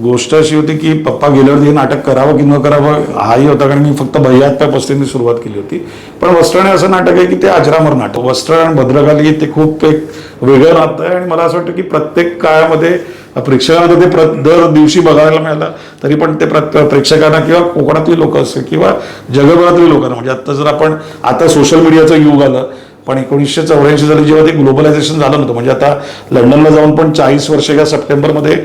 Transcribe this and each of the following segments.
गोष्ट अशी होती की पप्पा गेल्यावरती हे नाटक करावं की न करावं हाही होता कारण मी फक्त भैयात पस्तीने सुरुवात केली होती. पण वस्त्राने असं नाटक आहे की ते अजरामर नाटक. वस्त्र आणि भद्रकाली ते खूप एक वेगळं नातं आहे आणि मला असं वाटतं की प्रत्येक काळामध्ये प्रेक्षकांना ते प्र दर दिवशी बघायला मिळालं तरी पण ते प्रेक्षकांना किंवा कोकणातली लोक असतील किंवा जगभरातली लोकांना म्हणजे आता जर आपण आता सोशल मीडियाचं युग आलं पण एकोणीसशे चौऱ्याऐंशी साली जेव्हा ते ग्लोबलायझेशन झालं नव्हतं म्हणजे आता लंडनला जाऊन पण चाळीस वर्ष या सप्टेंबरमध्ये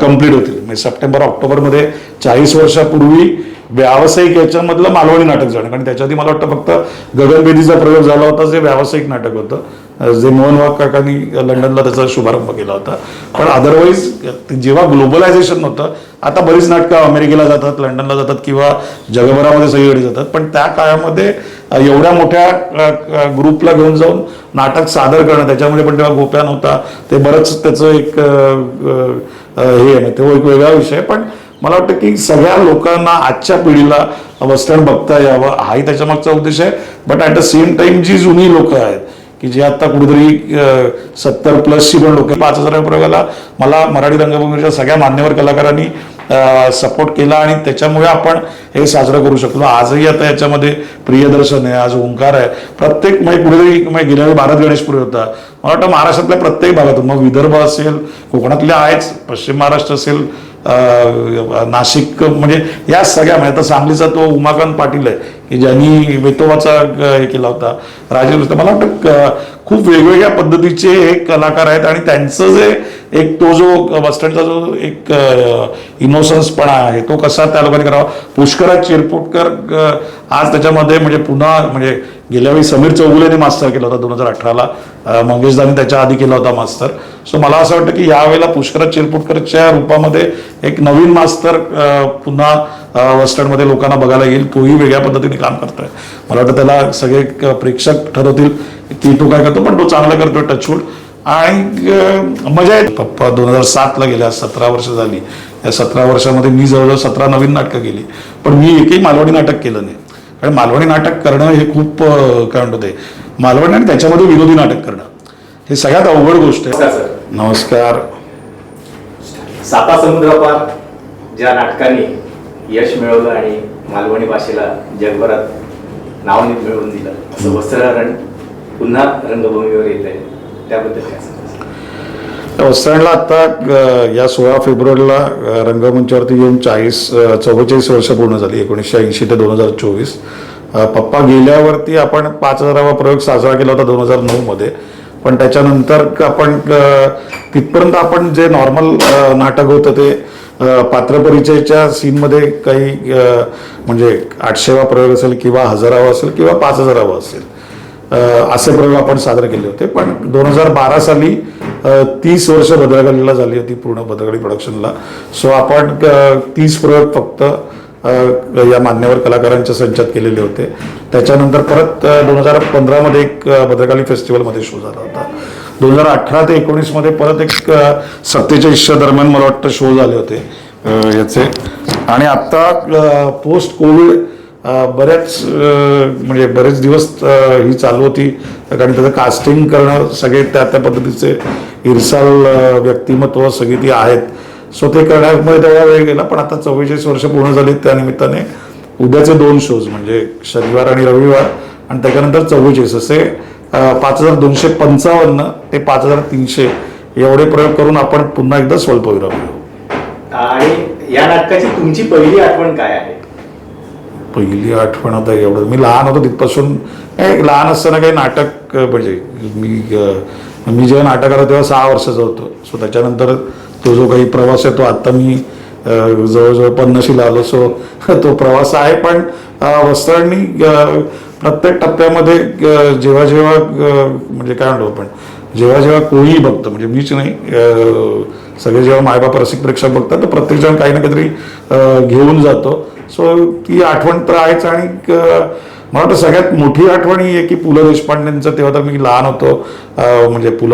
कंप्लीट होतील. म्हणजे सप्टेंबर ऑक्टोबरमध्ये चाळीस वर्षापूर्वी व्यावसायिक याच्यामधलं मालवणी नाटक झालं. कारण त्याच्या आधी मला वाटतं फक्त गगनभेदीचा प्रयोग झाला होता जे व्यावसायिक नाटक होतं. जे मोहन वाघ काकांनी लंडनला त्याचा शुभारंभ केला होता. पण अदरवाईज जेव्हा ग्लोबलायझेशन होतं आता बरीच नाटकं अमेरिकेला जातात लंडनला जातात किंवा जगभरामध्ये सगळीकडे जातात. पण त्या काळामध्ये एवढ्या मोठ्या ग्रुपला घेऊन जाऊन नाटक सादर करणं त्याच्यामध्ये पण तेव्हा गोप्या नव्हता. ते बरंच त्याचं एक हे आहे तो एक वेगळा विषय पण मला वाटतं की सगळ्या लोकांना आजच्या पिढीला वस्त्रण बघता यावं हाही त्याच्या मागचा उद्देश आहे. But at the same time जी जुनी लोक आहेत की जे आता कुठेतरी सत्तर प्लसची पण लोक पाच हजार प्रयोगाला मला मराठी रंगभूमीच्या सगळ्या मान्यवर कलाकारांनी सपोर्ट केला आणि त्याच्यामुळे आपण हे साजरं करू शकलो आजही आता याच्यामध्ये प्रियदर्शन आहे आज ओंकार आहे. प्रत्येक म्हणजे कुठेतरी म्हणजे गेल्या वेळी भारत गणेशपुरी होता. मला वाटतं महाराष्ट्रातल्या प्रत्येक भागातून मग विदर्भ असेल कोकणातल्या आहेच पश्चिम महाराष्ट्र असेल अं, नाशिक म्हणजे या सगळ्या म्हणजे आता सांगलीचा तो उमाकांत पाटील आहे की ज्यांनी वेतोबाचा हे केला होता राजे मला वाटतं खूप वेगवेगळ्या पद्धतीचे हे कलाकार आहेत आणि त्यांचं जे एक तो जो बसस्टँडचा जो एक इनोसन्सपणा आहे तो कसा त्या लोकांनी करावा? पुष्कराज चिरपोटकर आज त्याच्यामध्ये म्हणजे पुन्हा म्हणजे गेल्या वेळी समीर चौगुलेने मास्तर केला होता दोन हजार अठराला. मंगेशदानी त्याच्या आधी केला होता मास्तर. सो मला असं वाटतं की यावेळेला पुष्कराज चिरपोटकरच्या रूपामध्ये एक नवीन मास्तर पुन्हा वेस्टर्नमध्ये लोकांना बघायला येईल तोही वेगळ्या पद्धतीने काम करतोय. मला वाटतं त्याला सगळे प्रेक्षक ठरवतील. की तो काय करतो पण तो चांगला करतोय टचवूड आणि मजा आहे पप्पा दोन हजार सातला गेल्या सतरा वर्ष झाली. या सतरा वर्षामध्ये मी जवळजवळ सतरा नवीन नाटकं केली. पण मी एकही मालवणी नाटक केलं नाही. कारण मालवणी नाटक करणं हे खूप काय म्हणतो ते मालवणी आणि त्याच्यामध्ये विनोदी नाटक करणं. हे सगळ्यात अवघड गोष्ट आहे. नमस्कार साता समुद्रापार ज्या नाटकाने यश मिळवलं आणि मालवणी भाषेला जगभरात नाव मिळवून दिलं. असं वस्त्रहरण पुन्हा रंगभूमीवर येत आहे. त्याबद्दल काय सांगा आता या सोळा फेब्रुवारीला रंगमंचावरती येऊन चाळीस चव्वेचाळीस वर्ष पूर्ण झाली एकोणीसशे ऐंशी ते दोन हजार चोवीस. पप्पा गेल्यावरती आपण पाच हजारावा प्रयोग साजरा केला होता दोन हजार नऊमध्ये पण त्याच्यानंतर आपण तिथपर्यंत आपण जे नॉर्मल नाटक होतं ते पात्रपरिचयच्या सीनमध्ये काही म्हणजे आठशेवा प्रयोग असेल किंवा हजारावा असेल किंवा पाच हजारावा असेल असे प्रयोग आपण सादर केले होते पण दोन हजार बारा साली तीस वर्ष भद्रकालीला झाली होती पूर्ण भद्रकाली प्रोडक्शनला सो आपण तीस प्रयोग फक्त या मान्यवर कलाकारांच्या संचात केलेले होते. त्याच्यानंतर परत दोन हजार पंधरामध्ये एक भद्रकाली फेस्टिवलमध्ये शो झाला होता. दोन हजार अठरा ते एकोणीसमध्ये परत एक सत्तेचाळीसच्या दरम्यान मला वाटतं शो झाले होते याचे. आणि आत्ता पोस्ट कोविड बऱ्याच म्हणजे बरेच दिवस ही चालू होती. कारण त्याचं कास्टिंग करणं सगळे त्या त्या पद्धतीचे इरसाल व्यक्तिमत्व सगळी ती आहेत. सो ते करण्यामध्ये तेवढा वेळ गेला पण आता चव्वेचाळीस वर्ष पूर्ण झाली त्या निमित्ताने. उद्याचे दोन शोज म्हणजे शनिवार आणि रविवार. आणि त्याच्यानंतर चव्वेचाळीस असे पाच हजार दोनशे पंचावन्न ते पाच हजार तीनशे एवढे प्रयोग करून आपण पुन्हा एकदा स्वल्पविराम घेऊ. आणि या नाटकाची तुमची पहिली आठवण काय आहे? पहिली आठवण आता एवढं मी लहान होतो तिथपासून. ए, लहान असताना काही नाटक म्हणजे मी मी जेव्हा नाटक आलं तेव्हा सहा वर्षाचा होतो. सो त्याच्यानंतर तो जो काही प्रवास आहे तो आत्ता मी जवळजवळ पन्नाशीला आलो. सो तो प्रवास आहे पण वस्त्रांनी प्रत्येक टप्प्यामध्ये जेव्हा जेव्हा म्हणजे काय म्हणतो आपण जेव्हा जेव्हा कोणीही बघतं म्हणजे मीच नाही सगळे जेव्हा मायबाप रसिक प्रेक्षक बघतात तर प्रत्येकजण काही ना काहीतरी घेऊन जातो. सो ती आठवण तर आहेच आणि मला वाटतं सगळ्यात मोठी आठवण ही आहे की पु ल देशपांडेंचं तेव्हा तर मी लहान होतो म्हणजे पु ल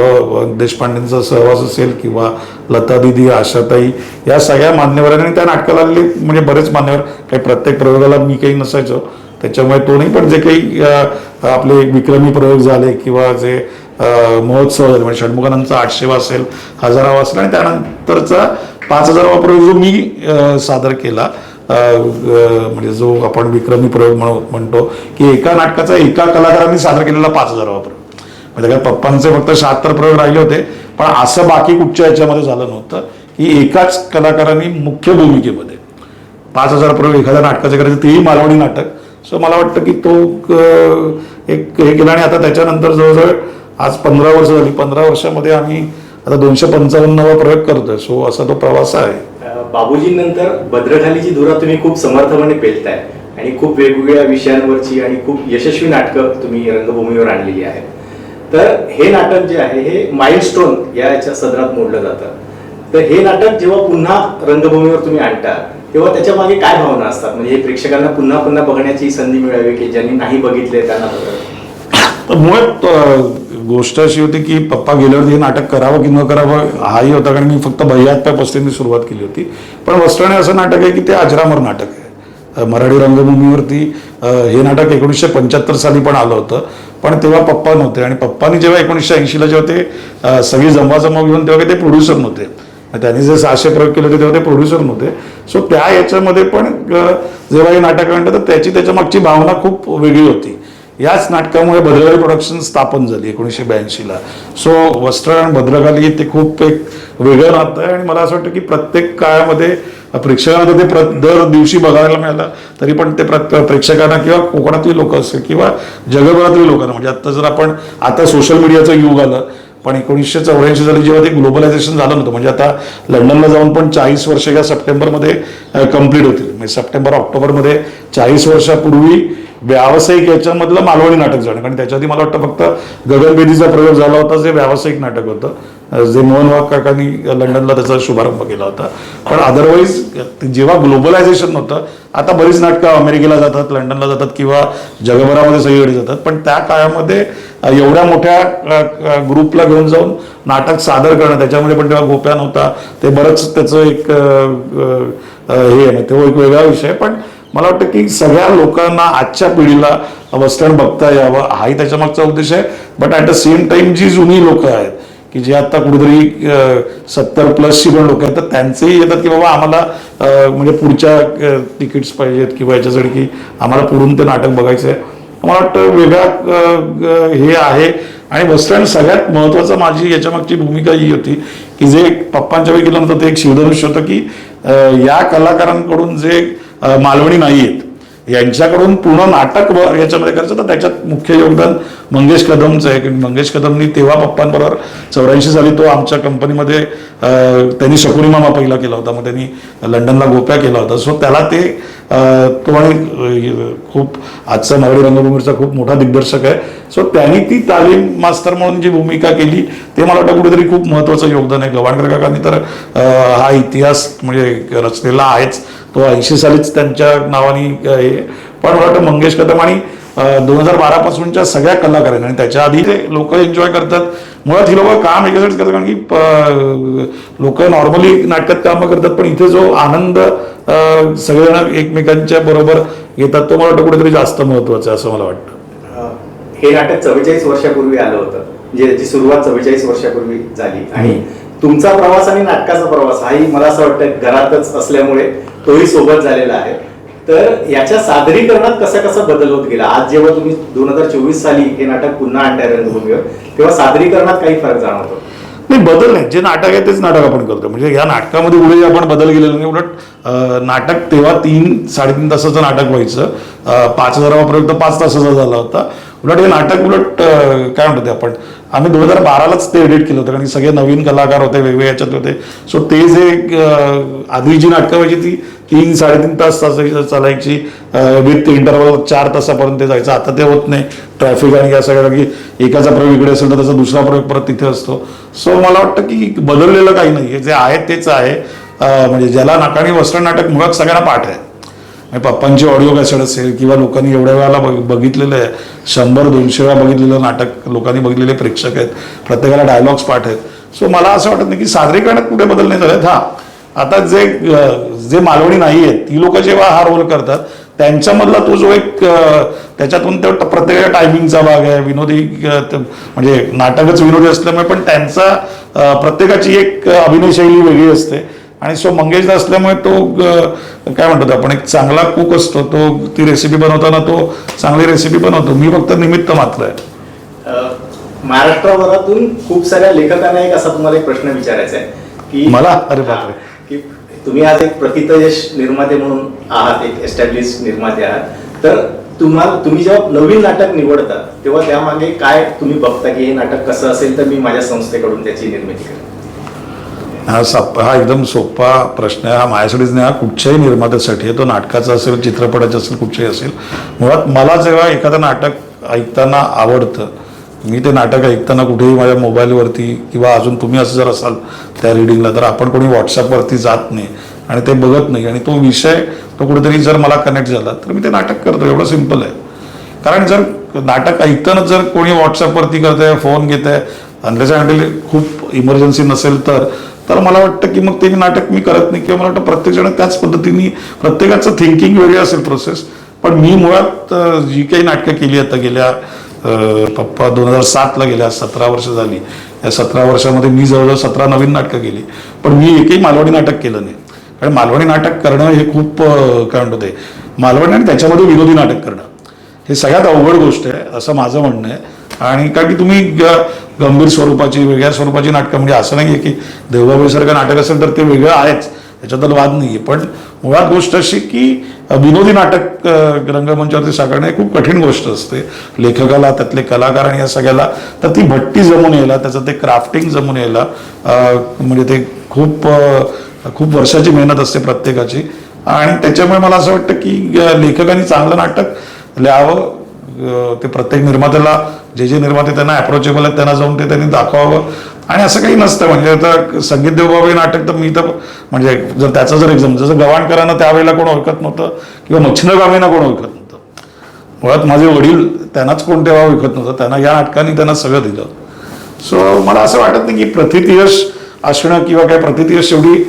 देशपांडेंचा सहवास असेल किंवा लता दिदी आशाताई या सगळ्या मान्यवरांनी आणि त्या नाटकाला आलेले म्हणजे बरेच मान्यवर काही प्रत्येक प्रयोगाला मी काही नसायचो त्याच्यामुळे तो नाही पण जे काही आपले विक्रमी प्रयोग झाले किंवा जे महोत्सव झाले म्हणजे षण्मुखानंदचा आठशेवा असेल हजारावा असेल आणि त्यानंतरचा पाच हजारावा प्रयोग जो मी सादर केला म्हणजे जो आपण विक्रमी प्रयोग म्हणतो की एका नाटकाचा एका कलाकारांनी सादर केलेला पाच हजारावा प्रयोग म्हणजे काय पप्पांचे फक्त शहात्तर प्रयोग राहिले होते पण असं बाकी कुठच्या याच्यामध्ये झालं नव्हतं की एकाच कलाकारांनी मुख्य भूमिकेमध्ये पाच हजार प्रयोग एखाद्या नाटकाचे करायचे तेही मालवणी नाटक. सो मला वाटतं की तो एक हे केला आणि आता त्याच्यानंतर जवळजवळ आज पंधरा वर्ष झाली. पंधरा वर्षामध्ये आम्ही आता दोनशे पंचावन्नवा प्रयोग करतोय. सो असा तो प्रवास आहे. बाबूजींनंतर भद्रखालीची धुरा तुम्ही खूप समर्थपणे पेलताय. आणि खूप वेगवेगळ्या विषयांवरची आणि खूप यशस्वी नाटकं तुम्ही रंगभूमीवर आणलेली आहेत. तर हे नाटक जे आहे हे माइलस्टोन या याच्या सदरात मोडलं जातं. तर हे नाटक जेव्हा पुन्हा रंगभूमीवर तुम्ही आणता तेव्हा त्याच्यामागे काय भावना असतात? म्हणजे हे प्रेक्षकांना पुन्हा पुन्हा बघण्याची संधी मिळावी की ज्यांनी नाही बघितले त्यांना बघावं. तर मुळात गोष्ट अशी होती की पप्पा गेल्यावरती हे नाटक करावं की न करावं हाही होता कारण मी फक्त भैयात पस्तीने सुरुवात केली होती. पण वस्त्राने असं नाटक आहे की ते अजरामर नाटक आहे. मराठी रंगभूमीवरती हे नाटक एकोणीसशे पंच्याहत्तर साली पण आलं होतं. पण तेव्हा पप्पा नव्हते आणि पप्पानी जेव्हा एकोणीसशे ऐंशीला जेव्हा ते सगळी जमाजमा घेऊन तेव्हा ते प्रोड्युसर नव्हते. त्यांनी जे सहाशे प्रयोग केले होते तेव्हा ते प्रोड्युसर नव्हते. सो त्या याच्यामध्ये पण जेव्हा हे नाटक आणलं तर त्याची त्याच्या मागची भावना खूप वेगळी होती. याच नाटकामुळे भद्रकाली प्रोडक्शन स्थापन झाली एकोणीसशे ब्याऐंशीला. सो वस्त्र आणि भद्रकाली ते खूप एक वेगळं नातं आहे आणि मला असं वाटतं की प्रत्येक काळामध्ये प्रेक्षकांना ते प्र दर दिवशी बघायला मिळालं तरी पण ते प्रेक्षकांना किंवा कोकणातली लोक असतील किंवा जगभरातली लोकांना म्हणजे आता जर आपण आता सोशल मीडियाचं युग आलं पण एकोणीसशे चौऱ्याऐंशी साली जेव्हा ते ग्लोबलायझेशन झालं नव्हतं म्हणजे आता लंडनला जाऊन पण चाळीस वर्ष या सप्टेंबरमध्ये कंप्लीट होतील. म्हणजे सप्टेंबर ऑक्टोबरमध्ये चाळीस वर्षापूर्वी व्यावसायिक याच्यामधलं मालवणी नाटक झालं. कारण त्याच्या आधी मला वाटतं फक्त गगनबेदीचा प्रयोग झाला होता जे व्यावसायिक नाटक होतं. जे मोहन वाघ काकांनी लंडनला त्याचा शुभारंभ केला होता. पण अदरवाईज जेव्हा ग्लोबलायझेशन नव्हतं आता बरीच नाटकं अमेरिकेला जातात लंडनला जातात किंवा जगभरामध्ये सगळीकडे जातात. पण त्या काळामध्ये एवढ्या मोठ्या ग्रुपला घेऊन जाऊन नाटक सादर करणं त्याच्यामध्ये पण तेव्हा गोप्या नव्हता ते बरंच त्याचं एक हे आहे तो एक वेगळा विषय. पण मला वाटतं की सगळ्या लोकांना आजच्या पिढीला वस्टर्न बघता यावं हाही त्याच्या मागचा उद्देश आहे. But at the same time जी जुनी लोक आहेत की जे आता कुठेतरी सत्तर प्लसची पण लोक आहेत तर त्यांचेही येतात की बाबा आम्हाला म्हणजे पुढच्या तिकीट्स पाहिजेत किंवा याच्यासाठी की आम्हाला पुढून ते नाटक बघायचं आहे. मला वाटतं वेगळा हे आहे. आणि वस्टर्न सगळ्यात महत्वाचं माझी याच्या मागची भूमिका ही होती की जे पप्पांच्या वेळी केलं होतं ते एक शिवधनुष्य होतं की या कलाकारांकडून जे मालवणी नाही आहेत यांच्याकडून पूर्ण नाटक याच्यामध्ये करायचं तर त्याच्यात मुख्य योगदान मंगेश कदमचं आहे. की मंगेश कदमनी तेव्हा पप्पांबरोबर चौऱ्याऐंशी साली तो आमच्या कंपनीमध्ये त्यांनी शकुरीमामा पहिला केला होता. मग त्यांनी लंडनला गोप्या केला होता. सो त्याला ते तो आणि खूप आजचा नवरी रंगभूमीचा खूप मोठा दिग्दर्शक आहे. सो त्यांनी ती तालीम मास्तर म्हणून जी भूमिका केली ते मला वाटतं कुठेतरी खूप महत्त्वाचं योगदान आहे. गवाणकर काकांनी तर हा इतिहास म्हणजे रचलेला आहेच. तो ऐंशी सालीच त्यांच्या नावाने हे पण मला वाटतं मंगेश कदम आणि दोन हजार बारा पासूनच्या सगळ्या कलाकारांनी आणि त्याच्या आधी ते लोक एन्जॉय करतात. मुळात ही लोक काम याच्यासाठीच करतात कारण की लोक नॉर्मली नाटकात कामं करतात पण इथे जो आनंद सगळेजण एकमेकांच्या बरोबर येतात तो मला वाटतं कुठेतरी जास्त महत्त्वाचा आहे असं मला वाटतं. हे नाटक चव्वेचाळीस वर्षापूर्वी आलं होतं म्हणजे याची सुरुवात चव्वेचाळीस वर्षापूर्वी झाली. आणि तुमचा प्रवास आणि नाटकाचा प्रवास हाही मला असं वाटतं घरातच असल्यामुळे तोही सोबत झालेला आहे. तर याच्या सादरीकरणात कसा कसा बदल होत गेला? आज जेव्हा तुम्ही दोन हजार चोवीस साली हे नाटक पुन्हा आणताय रंगभूमीवर तेव्हा सादरीकरणात काही फरक जाणवतो? नाही बदल नाही. जे नाटक आहे तेच नाटक आपण करतो. म्हणजे या नाटकामध्ये उलट आपण बदल केलेला नाही उलट नाटक तेव्हा तीन साडेतीन तासाचं नाटक व्हायचं. पाच हजारापर्यंत पाच तासाचा झाला होता. उलट हे नाटक उलट काय म्हणतो ते आपण? आम्ही दोन हजार बारालाच ते एडिट केलं होतं कारण सगळे नवीन कलाकार होते वेगवेगळे याच्यात होते. सो ते जे आधी जी नाटकं व्हायची ती तीन साडेतीन तास तासाची चालायची. विथ इंटरवल चार तासापर्यंत ते जायचं. आता ते होत नाही. ट्रॅफिक आणि या सगळ्या की एकाचा प्रयोग इकडे असेल तर त्याचा दुसरा प्रयोग परत तिथे असतो. सो मला वाटतं की बदललेलं काही नाही जे आहे तेच आहे. म्हणजे ज्याला नाकाणी वस्त्र नाटक मुळात सगळ्यांना पाठ आहे. पप्पांची ऑडिओ कॅसेट असेल किंवा लोकांनी एवढ्या वेळाला बघ- बघितलेलं आहे. शंभर दोनशे वेळा बघितलेलं नाटक लोकांनी बघितलेले प्रेक्षक आहेत. प्रत्येकाला डायलॉग्स पाठ आहेत. सो मला असं वाटत नाही की सादरीकरणात कुठे बदल नाही झालेत. हा. आता जे जे मालवणी नाही आहेत ती लोक जेव्हा हा रोल करतात त्यांच्यामधला तो जो एक त्याच्यातून तो प्रत्येकाच्या टायमिंगचा भाग आहे. विनोदी म्हणजे नाटकच विनोदी असल्यामुळे पण त्यांचा प्रत्येकाची एक अभिनय शैली वेगळी असते. आणि सो मंगेश असल्यामुळे तो काय म्हणतो आपण एक चांगला कुक असतो. तो ती रेसिपी बनवताना तो चांगली रेसिपी बनवतो. मी फक्त निमित्त मात्र आहे. महाराष्ट्राभरातून खूप साऱ्या लेखकांना एक असा तुम्हाला एक प्रश्न विचारायचा आहे की मला? अरे बापरे. की तुम्ही आज एक प्रथित यश निर्माते म्हणून आहात एक एस्टॅब्लिश निर्माते आहात. तर तुम्हाला तुम्ही जेव्हा नवीन नाटक निवडता तेव्हा त्यामागे काय तुम्ही बघता की हे नाटक कसं असेल तर मी माझ्या संस्थेकडून त्याची निर्मिती करेन? हा सप हा एकदम सोपा प्रश्न आहे. हा माझ्यासाठीच नाही हा कुठच्याही निर्मात्यासाठी. आहे तो नाटकाचा असेल चित्रपटाचा असेल कुठच्याही असेल. मुळात मला जेव्हा एखादं नाटक ऐकताना आवडतं मी ते नाटक ऐकताना कुठेही माझ्या मोबाईलवरती किंवा अजून तुम्ही असं जर असाल त्या रिडिंगला तर आपण कोणी व्हॉट्सअपवरती जात नाही आणि ते बघत नाही. आणि तो विषय तो कुठेतरी जर मला कनेक्ट झाला तर मी ते नाटक करतो. एवढं सिंपल आहे. कारण जर नाटक ऐकताना जर कोणी व्हॉट्सअपवरती करत आहे फोन घेत आहे अनलेस खूप इमर्जन्सी नसेल तर तर मला वाटतं की मग ते नाटक मी करत नाही. किंवा मला वाटतं प्रत्येक जण त्याच पद्धतीने प्रत्येकाचं थिंकिंग वेगळी असेल प्रोसेस पण मी मुळात जी काही नाटकं केली आता गेल्या पप्पा दोन हजार सातला गेल्या सतरा वर्ष झाली. या सतरा वर्षामध्ये मी जवळजवळ सतरा नवीन नाटकं केली. पण मी एकही मालवणी नाटक केलं नाही. कारण मालवणी नाटक करणं हे खूप काय म्हणतो ते मालवणी आणि त्याच्यामध्ये विनोदी नाटक करणं हे सगळ्यात अवघड गोष्ट आहे असं माझं म्हणणं आहे. आणि कारण की तुम्ही ग- गंभीर स्वरूपाची वेगळ्या स्वरूपाची नाटकं म्हणजे असं नाही आहे की देवबाबीसारखं नाटक असेल तर ते वेगळं आहेच. त्याच्याबद्दल वाद नाही आहे पण मुळात गोष्ट अशी की विनोदी नाटक रंगमंचावरती साकारणं खूप कठीण गोष्ट असते. लेखकाला त्यातले कलाकार आणि या सगळ्याला तर ती भट्टी जमून यायला त्याचं ते क्राफ्टिंग जमून यायला म्हणजे ते खूप खूप वर्षाची मेहनत असते प्रत्येकाची. आणि त्याच्यामुळे मला असं वाटतं की अ, लेखकांनी चांगलं नाटक लिहावं ते प्रत्येक निर्मात्याला जे जे निर्माते त्यांना अप्रोचेबल आहेत त्यांना जाऊन ते त्यांनी दाखवावं. आणि असं काही नसतं. म्हणजे आता संगीत देवबाबी नाटक तर मी तर म्हणजे जर त्याचं जर एक्झाम जसं गवाणकरांना त्यावेळेला कोण ओळखत नव्हतं किंवा मच्छिंद्रगामींना कोण ओळखत नव्हतं. मुळात माझे वडील त्यांनाच कोण तेव्हा ओळखत नव्हतं. त्यांना या नाटकांनी त्यांना सगळं दिलं. सो मला असं वाटत नाही की प्रथित यश असणं किंवा काय प्रथित यश एवढी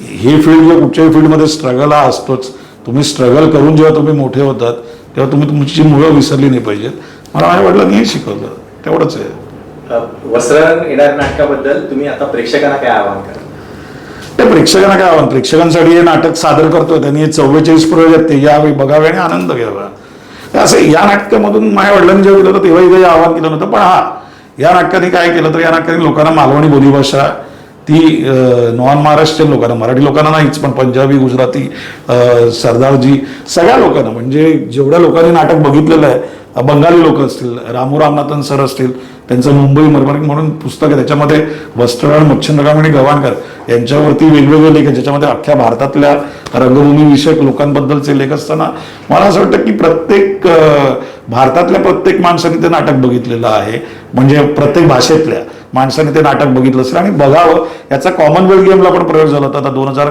ही फील्ड किंवा कुठच्याही फील्डमध्ये स्ट्रगल हा असतोच. तुम्ही स्ट्रगल करून जेव्हा तुम्ही मोठे होतात तेव्हा तुम्ही तुमची मुळं विसरली नाही पाहिजेत. मला माझ्या वडिलांनी हे शिकवलं. तेवढंच आहे. अ, वस्त्रानं येणाऱ्या नाटकाबद्दल तुम्ही आता प्रेक्षकांना काय आवाहन करा ते प्रेक्षकांना काय आव्हान? प्रेक्षकांसाठी हे नाटक सादर करतोय त्यांनी. चव्वेचाळीस प्रयोग आहेत ते यावे बघावे आणि आनंद घ्यावा. तर असं या नाटकामधून माझ्या वडिलांनी जेव्हा केलं होतं तेव्हाही काही आवाहन केलं नव्हतं. पण हा या नाटकाने काय केलं तर या नाटकाने लोकांना मालवणी बोलीभाषा ती नॉन महाराष्ट्रीयन लोकांना मराठी लोकांना नाहीच पण पंजाबी गुजराती सरदारजी सगळ्या लोकांना म्हणजे जेवढ्या लोकांनी नाटक बघितलेलं आहे बंगाली लोक असतील रामू रामनाथन सर असतील त्यांचं मुंबई मरमर म्हणून पुस्तक आहे. त्याच्यामध्ये वस्त्रराण मच्छिंद्रगाम आणि गव्हाणकर यांच्यावरती वेगवेगळे लेख आहेत. ज्याच्यामध्ये अख्ख्या भारतातल्या रंगभूमी विषयक लोकांबद्दलचे लेख असताना मला असं वाटतं की प्रत्येक भारतातल्या प्रत्येक माणसाने ते नाटक बघितलेलं आहे. म्हणजे प्रत्येक भाषेतल्या माणसाने ते नाटक बघितलं असेल. आणि बघावं याचा कॉमनवेल्थ गेमला पण प्रयोग झाला होता. आता दोन हजार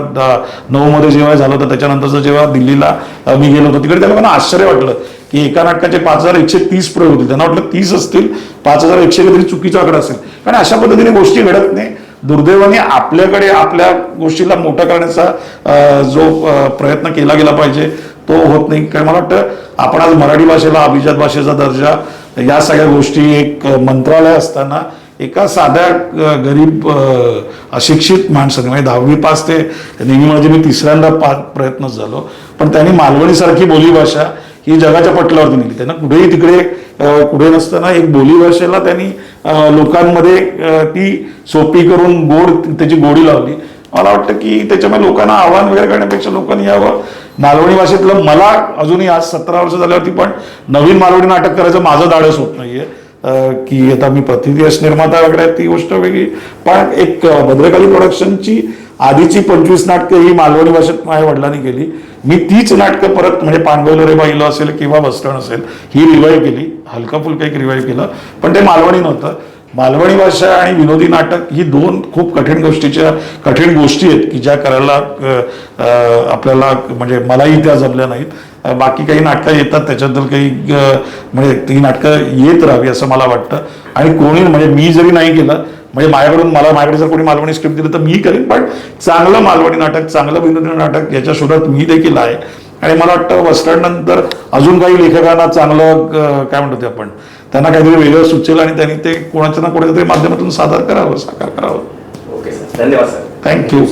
नऊ मध्ये जेव्हा झालं होतं त्याच्यानंतरचं जेव्हा दिल्लीला मी गेलो होतो तिकडे त्याला मला आश्चर्य वाटलं. की एका नाटकाचे पाच हजार एकशे तीस प्रयोग होते त्यांना वाटलं तीस असतील पाच हजार एकशे काहीतरी चुकीचा आकडा असेल. कारण अशा पद्धतीने गोष्टी घडत नाही. दुर्दैवाने आपल्याकडे आपल्या गोष्टीला मोठा करण्याचा जो प्रयत्न केला गेला पाहिजे तो होत नाही. कारण मला वाटतं आपण आज मराठी भाषेला अभिजात भाषेचा दर्जा या सगळ्या गोष्टी एक मंत्रालय असताना एका साध्या गरीब अशिक्षित माणसाने म्हणजे दहावी पास ते नेहमी म्हणजे मी तिसऱ्यांदा पा प्रयत्नच झालो. पण त्यांनी मालवणीसारखी बोलीभाषा ही जगाच्या पटलावरती नेली त्यांना कुठेही तिकडे कुठे नसताना एक बोली भाषेला त्यांनी लोकांमध्ये ती सोपी करून गोड त्याची गोडी लावली. मला वाटतं की त्याच्यामुळे लोकांना आव्हान वगैरे करण्यापेक्षा लोकांनी यावं. मालवणी भाषेतलं मला अजूनही आज सतरा वर्ष झाल्यावरती पण नवीन मालवणी नाटक करायचं माझं धाडस होत नाहीये. की आता मी प्रतिदिवस निर्माता वगैरे ती गोष्ट वेगळी. पण एक भद्रकाली प्रोडक्शनची आधीची पंचवीस नाटकं ही मालवणी भाषेत माझ्या वडिलांनी केली. मी तीच नाटकं परत म्हणजे पांडवलो रे बाईलो असेल किंवा वस्टर्न असेल ही रिवाईव्ह केली. हलका फुलका एक रिवाईव्ह केलं. पण ते मालवणी नव्हतं. मालवणी भाषा आणि विनोदी नाटक ही दोन खूप कठीण गोष्टीच्या कठीण गोष्टी आहेत की ज्या करायला आपल्याला म्हणजे मलाही त्या जमल्या नाहीत. बाकी काही नाटकं येतात त्याच्याबद्दल काही म्हणजे ती नाटकं येत राहावी असं मला वाटतं. आणि कोणी म्हणजे मी जरी नाही केलं म्हणजे माझ्याकडून मला माझ्याकडे जर कोणी मालवणी स्क्रिप्ट दिलं तर मी करेन पण चांगलं मालवणी नाटक चांगलं विनोदी नाटक याच्या शोधात मी देखील आहे. आणि मला वाटतं वस्टर्न नंतर अजून काही लेखकांना चांगलं काय म्हणतो ते आपण त्यांना काहीतरी वेगळं सुचेल आणि त्यांनी ते कोणाच्या ना कोणाच्या तरी माध्यमातून सादर करावं साकार करावं. ओके सर धन्यवाद सर थँक्यू